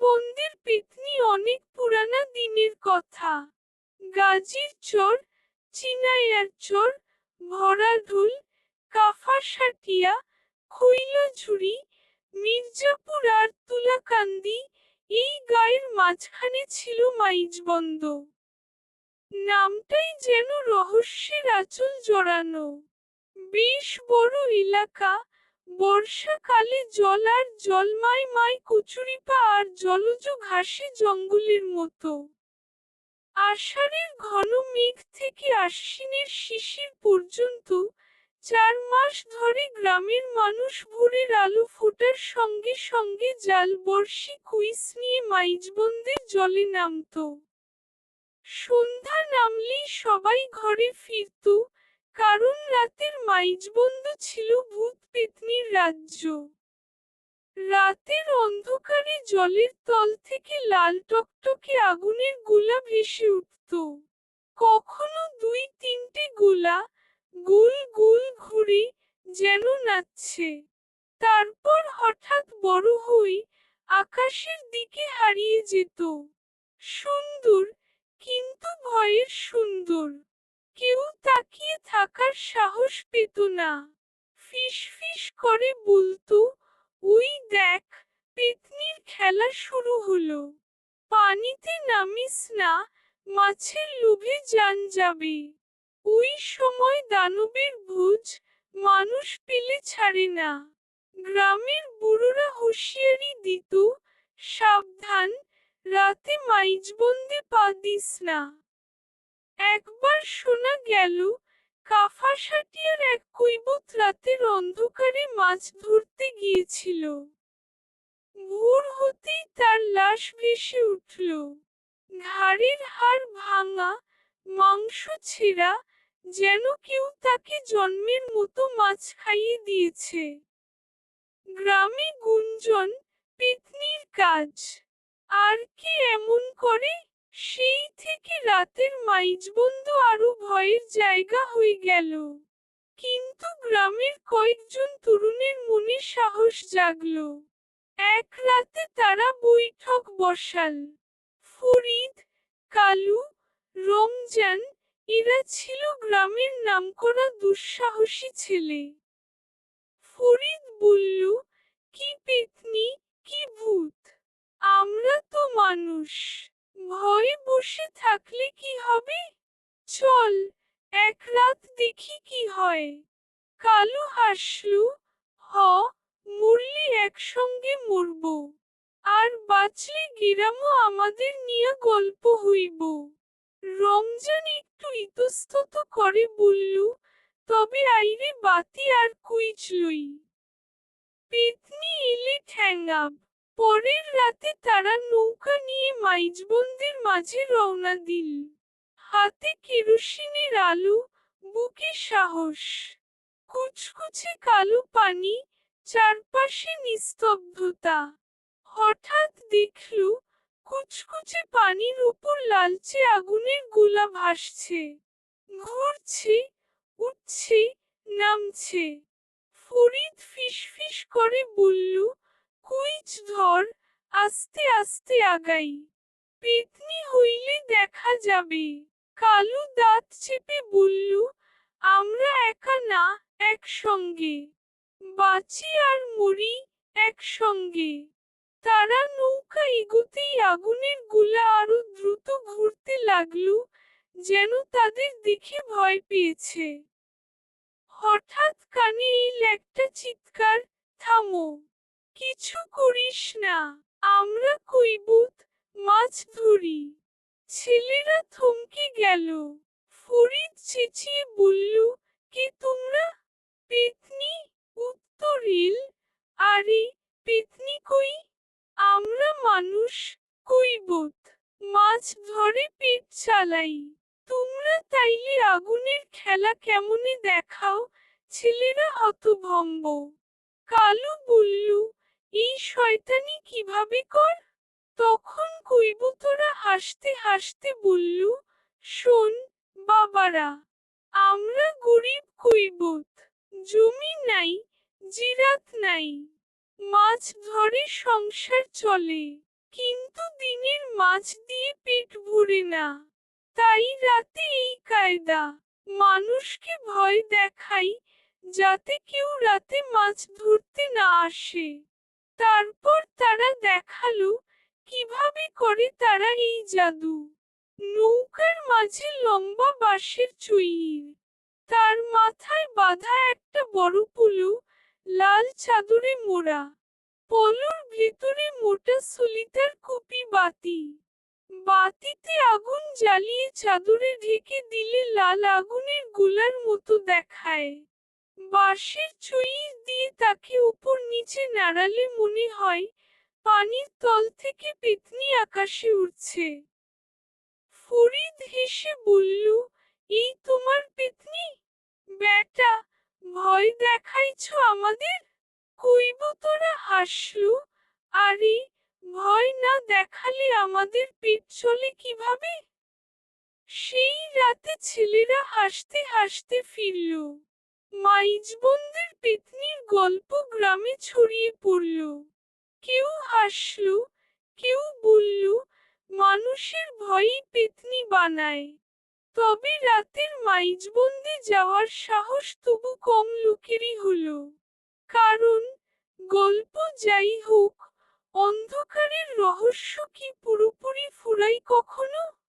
বন্দের পেতনি অনেক পুরানা দিনের কথা। গাজীর চোর, চিনাইয়ার চোর ভরাঢুল কাফাসাটিয়া খৈলঝুড়ি মির্জাপুর আর তুলাকান্দি, এই গায়ের মাঝখানে ছিল মাইজবন্দ। নামটাই যেন রহস্যের আঁচল জড়ানো। বেশ বড় এলাকা বর্ষাকালে জল আর জলমায় মায় কচুরিপা আর জলজ ঘাসে জঙ্গলের মতো। আষাঢ়ের ঘন মেঘ থেকে আশ্বিনের শিশির পর্যন্ত চার মাস ধরে গ্রামের মানুষ ভোরের আলো ফোটার সঙ্গে সঙ্গে জাল বর্ষি কুইস নিয়ে মাইজবন্দের জলে নামত। সন্ধ্যা নামলেই সবাই ঘরে ফিরত কারণ রাতের মাইজবন্ধ ছিল ভূত পেতনির রাজ্য। রাতের অন্ধকারে জলের তল থেকে লাল টকটকে আগুনের গোলা ভেসে উঠত। কখনো দুই তিনটে গোলা গুল গুল ঘুরে যেন নাচছে। তারপর হঠাৎ বড় হই আকাশের দিকে হারিয়ে যেত। সুন্দর, কিন্তু ভয়ের সুন্দর। কেউ তাকিয়ে থাকার সাহস পেত না। ফিস করে বলতো, ওই দেখ, পেতনির খেলা শুরু হলো। পানিতে নামিস না, মাছের লোভে জান যাবে। ওই সময় দানবের ভোজ মানুষ পেলে ছাড়ে না। গ্রামের বুড়োরা হুঁশিয়ারি দিত, সাবধান, রাতে মাইজবন্দে পা দিস না। একবার শোনা গেল কাফা কাফাসাটিয়ার এক কৈবত রাতের অন্ধকারে মাছ ধরতে গিয়েছিল। ভোর হতেই তার লাশ ভেসে উঠল। ঘাড়ের হাড় ভাঙা, মাংস ছেঁড়া, যেন কেউ তাকে জন্মের মতো মাছ খাইয়ে দিয়েছে। গ্রামে গুঞ্জন পেতনির কাজ, আর কে এমন করে? সেই থেকে রাতের মাইজবন্ধ আরও ভয়ের জায়গা হয়ে গেল। কিন্তু গ্রামের কয়েকজন তরুণের মনে সাহস জাগল। এক রাতে তারা বৈঠক বসাল। ফরিদ, কালু, রমজান, এরা ছিল গ্রামের নামকরা দুঃসাহসী ছেলে। ফরিদ বলল, কি পেতনি, কি ভূত, আমরা তো মানুষ। ভয়ে বসে থাকলে কি হবে? চল, এক রাত দেখি কি হয়। কালু হাসলু, হ, মরলে একসঙ্গে মরব। আর বাঁচলে গিরামও আমাদের নিয়ে গল্প হইব। রমজান একটু ইতস্তত করে বলল, তবে আইরে বাতি আর কুইচ লই। পেতনি এলে ঠ্যাঙ্গাব পরের রাতে তারা নৌকা নিয়ে মাইজবন্দের মাঝে রওনা দিল। হাতে কেরোসিনের আলু, বুকে সাহস, কুচকুচে কালো পানি, চারপাশে নিস্তব্ধতা। হঠাৎ দেখল, কুচকুচে পানির উপর লালচে আগুনের গোলা ভাসছে। ঘুরছে, উঠছে, নামছে। ফরিদ ফিসফিস করে বলল আস্তে আস্তে আগাই। পেতনি হইলে দেখা যাবে। কালু দাঁত চেপে বলল, আমরা একা না, একসঙ্গে। বাঁচি আর মরি একসঙ্গে। তারা নৌকা এগোতেই আগুনের গোলা আরও দ্রুত ঘুরতে লাগল, যেন তাদের দেখে ভয় পেয়েছে। হঠাৎ কানে এল একটা চিৎকার, থামো, কিছু করিস না। আমরা কইবুত মাছ ধরি। ছেলেরা থমকে গেল। ফরিদ চেঁচিয়ে বলল, কে তোমরা পেতনি উত্তরিল? আরে, পেতনি কই? আমরা মানুষ কইবুত মাছ ধরে পেট চালাই। তোমরা তাইলে আগুনের খেলা কেমনে দেখাও? ছেলেরা হতভম্ব। কালু বলল এই শয়তানি কীভাবে কর? তখন কৈবতরা হাসতে হাসতে বলল, শোন বাবারা, আমরা গরিব কৈবত জমি নাই, জিরাত নাই, মাছ ধরে সংসার চলে, কিন্তু দিনের মাছ দিয়ে পেট ভরে না। তাই রাতে এই কায়দা, মানুষকে ভয় দেখাই যাতে কেউ রাতে মাছ ধরতে না আসে। তারপর তারা দেখাল কীভাবে করে তারা এই জাদু। নৌকার মাঝে লম্বা বাঁশের চুইর তার মাথায় বাঁধা একটা বড় পুলু লাল চাদরে মোড়া, পলুর ভেতরে মোটা সুলিতার কুপি বাতি। বাতিতে আগুন জ্বালিয়ে চাদরে ঢেকে দিলে লাল আগুনের গোলার মতো দেখায়। বাঁশের চুইর দিয়ে তাকে উপর নিচে নাড়ালে মনে হয় পানির তল থেকে পেতনি আকাশে উঠছে ফরিদ হেসে বলল, এই তোমার পেতনি? বেটা ভয় দেখাইছ আমাদের? কইব তোরা হাসল? আরে, ভয় না দেখালে আমাদের পেট চলে কীভাবে? সেই রাতে ছেলেরা হাসতে হাসতে ফিরল। মাইজবন্দের পেতনির গল্প গ্রামে ছড়িয়ে পড়ল। কেউ হাসল, কেউ বলল, মানুষের ভয়ই পেতনি বানায়। তবে রাতের মাইজবন্দি যাওয়ার সাহস তবু কম লোকেরই হলো। কারণ গল্প যাই হোক, অন্ধকারের রহস্য কি পুরোপুরি ফুরাই কখনো?